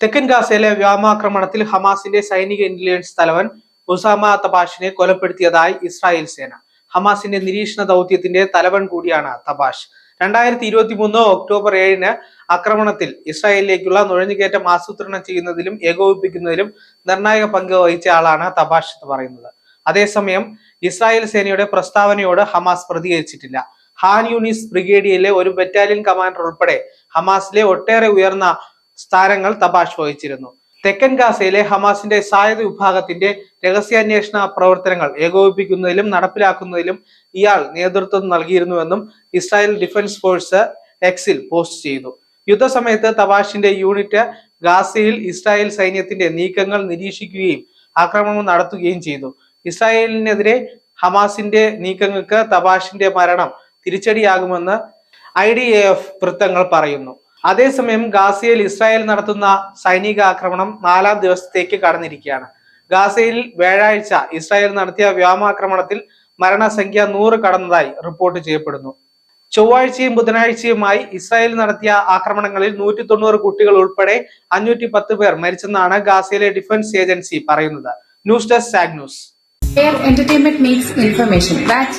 തെക്കൻ ഗാസയിലെ വ്യോമാക്രമണത്തിൽ ഹമാസിന്റെ സൈനിക ഇന്റലിജൻസ് തലവൻ ഉസാമ തബാഷിനെ കൊലപ്പെടുത്തിയതായി ഇസ്രായേൽ സേന. ഹമാസിന്റെ നിരീക്ഷണ ദൗത്യത്തിന്റെ തലവൻ കൂടിയാണ് തബാഷ് രണ്ടായിരത്തി ഇരുപത്തി മൂന്ന് ഒക്ടോബർ ഏഴിന് ആക്രമണത്തിൽ ഇസ്രായേലിലേക്കുള്ള നുഴഞ്ഞുകയറ്റം ആസൂത്രണം ചെയ്യുന്നതിലും ഏകോപിപ്പിക്കുന്നതിലും നിർണായക പങ്ക് വഹിച്ച ആളാണ് തബാഷ് എന്ന് പറയുന്നത്. അതേസമയം ഇസ്രായേൽ സേനയുടെ പ്രസ്താവനയോട് ഹമാസ് പ്രതികരിച്ചിട്ടില്ല. ഹാൻ യൂണിസ് ബ്രിഗേഡിയയിലെ ഒരു ബറ്റാലിയൻ കമാൻഡർ ഉൾപ്പെടെ ഹമാസിലെ ഒട്ടേറെ ഉയർന്ന സ്ഥാനങ്ങൾ തബാഷ് വഹിച്ചിരുന്നു. തെക്കൻ ഗാസയിലെ ഹമാസിന്റെ സായുധ വിഭാഗത്തിന്റെ രഹസ്യാന്വേഷണ പ്രവർത്തനങ്ങൾ ഏകോപിപ്പിക്കുന്നതിലും നടപ്പിലാക്കുന്നതിലും ഇയാൾ നേതൃത്വം നൽകിയിരുന്നുവെന്നും ഇസ്രായേൽ ഡിഫൻസ് ഫോഴ്സ് എക്സിൽ പോസ്റ്റ് ചെയ്തു യുദ്ധസമയത്ത് തബാഷിന്റെ യൂണിറ്റ് ഗാസയിൽ ഇസ്രായേൽ സൈന്യത്തിന്റെ നീക്കങ്ങൾ നിരീക്ഷിക്കുകയും ആക്രമണം നടത്തുകയും ചെയ്തു. ഇസ്രായേലിനെതിരെ ഹമാസിന്റെ നീക്കങ്ങൾക്ക് തബാഷിന്റെ മരണം തിരിച്ചടിയാകുമെന്ന് ഐ ഡി എഫ് വൃത്തങ്ങൾ പറയുന്നു. അതേസമയം ഗാസയിൽ ഇസ്രായേൽ നടത്തുന്ന സൈനിക ആക്രമണം നാലാം ദിവസത്തേക്ക് കടന്നിരിക്കുകയാണ് ഗാസയിൽ വ്യാഴാഴ്ച ഇസ്രായേൽ നടത്തിയ വ്യോമാക്രമണത്തിൽ മരണസംഖ്യ നൂറ് കടന്നതായി റിപ്പോർട്ട് ചെയ്യപ്പെടുന്നു ചൊവ്വാഴ്ചയും ബുധനാഴ്ചയുമായി ഇസ്രായേൽ നടത്തിയ ആക്രമണങ്ങളിൽ നൂറ്റി തൊണ്ണൂറ് കുട്ടികൾ ഉൾപ്പെടെ അഞ്ഞൂറ്റി പത്ത് പേർ മരിച്ചെന്നാണ് ഗാസയിലെ ഡിഫൻസ് ഏജൻസി പറയുന്നത് news desk zag news entertainment meets information. That's.